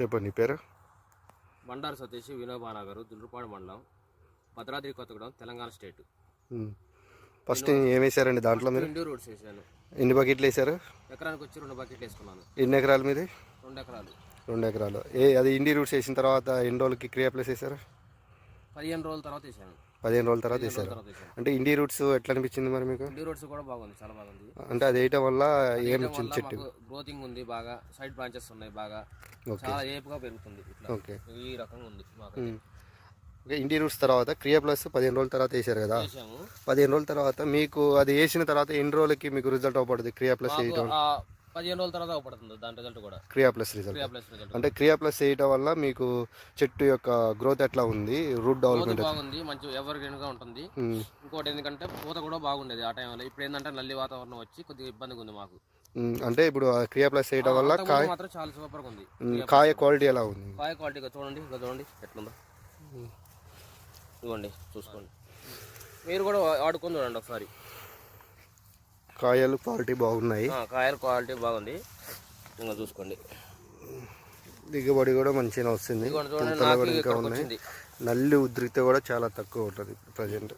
చెప్పండి పేరు? బండారు సతీష్ వినోబానగర్ దుర్రుపాడు మండలం భద్రాద్రి కొత్తగూడెం తెలంగాణ స్టేట్. ఫస్ట్ ఏం వేసారండి దాంట్లో మీరు? ఇండోర్ రోడ్స్ వేసాను. ఎన్ని బకెట్లు వేసారు? ఎకరానికి వచ్చి రెండు బకెట్లు వేసుకున్నాను. ఎన్ని ఎకరాలు మీది? రెండు ఎకరాలు. రెండు ఎకరాలు. ఏ అది ఇండి రూట్స్ వేసిన తర్వాత ఎన్ని రోజులకి క్రియా ప్లేస్ వేసారు? పదిహేను రోజుల తర్వాత వేసాను. పదిహేను రోజుల తర్వాత వేసారు? అంటే ఇండి రూట్స్ ఎట్లా అనిపించింది మరి మీకు? ఇండోర్ రోడ్స్ కూడా బాగుంది చాలా బాగుంది. అంటే అది వేయటం వల్ల ఏం వేయడం వచ్చింది చెట్టు? గ్రోతింగ్ ఉంది బాగా సైడ్ బ్రాంచెస్ ఉన్నాయి బాగా. చాలా ఏపుగా పెరుగుతుంది ఓకే. ఈ రకంగా ఉంది ఇండి రూట్స్ తర్వాత క్రియా ప్లస్ పదిహేను రోజుల తర్వాత వేసారు కదా? పదిహేను రోజుల తర్వాత మీకు అది వేసిన తర్వాత ఎన్ని రోజులకి మీకు రిజల్ట్ అవపడుతుంది క్రియా ప్లస్ ఆ పదిహేను రోజుల తర్వాత పడుతుంది దాని రిజల్ట్ కూడా. క్రియా ప్లస్ రిజల్ట్ క్రియా ప్లస్ రిజల్ట్ అంటే క్రియా ప్లస్ వేయటం వల్ల మీకు చెట్టు యొక్క గ్రోత్ ఎట్లా ఉంది? రూట్ డెవలప్మెంట్ బాగుంది మంచి ఎవర్ గ్రీన్గా ఉంటుంది. ఇంకోటి ఎందుకంటే పూత కూడా బాగుండేది ఆ టైంలో ఇప్పుడు ఏంటంటే నల్లి వాతావరణం వచ్చి కొద్దిగా ఇబ్బందిగా ఉంది మాకు. అంటే ఇప్పుడు క్రియా ప్లస్ వేయటం వల్ల కాయ మాత్రం చాలా సూపర్గా ఉంది. కాయ క్వాలిటీ ఎలా ఉంది? కాయ క్వాలిటీగా చూడండి ఇక చూడండి ఎట్లుందో. ఇవ్వండి చూసుకోండి. మీరు కూడా ఆడుకొని చూడండి ఒకసారి. కాయలు క్వాలిటీ బాగున్నాయి. కాయల క్వాలిటీ బాగుంది. ఇంకా చూసుకోండి. దిగుబడి కూడా మంచిగా వస్తుంది. కూడా ఇంకా ఉన్నాయి. నల్లి ఉద్రిక్త కూడా చాలా తక్కువ ఉంటుంది ప్రజెంట్.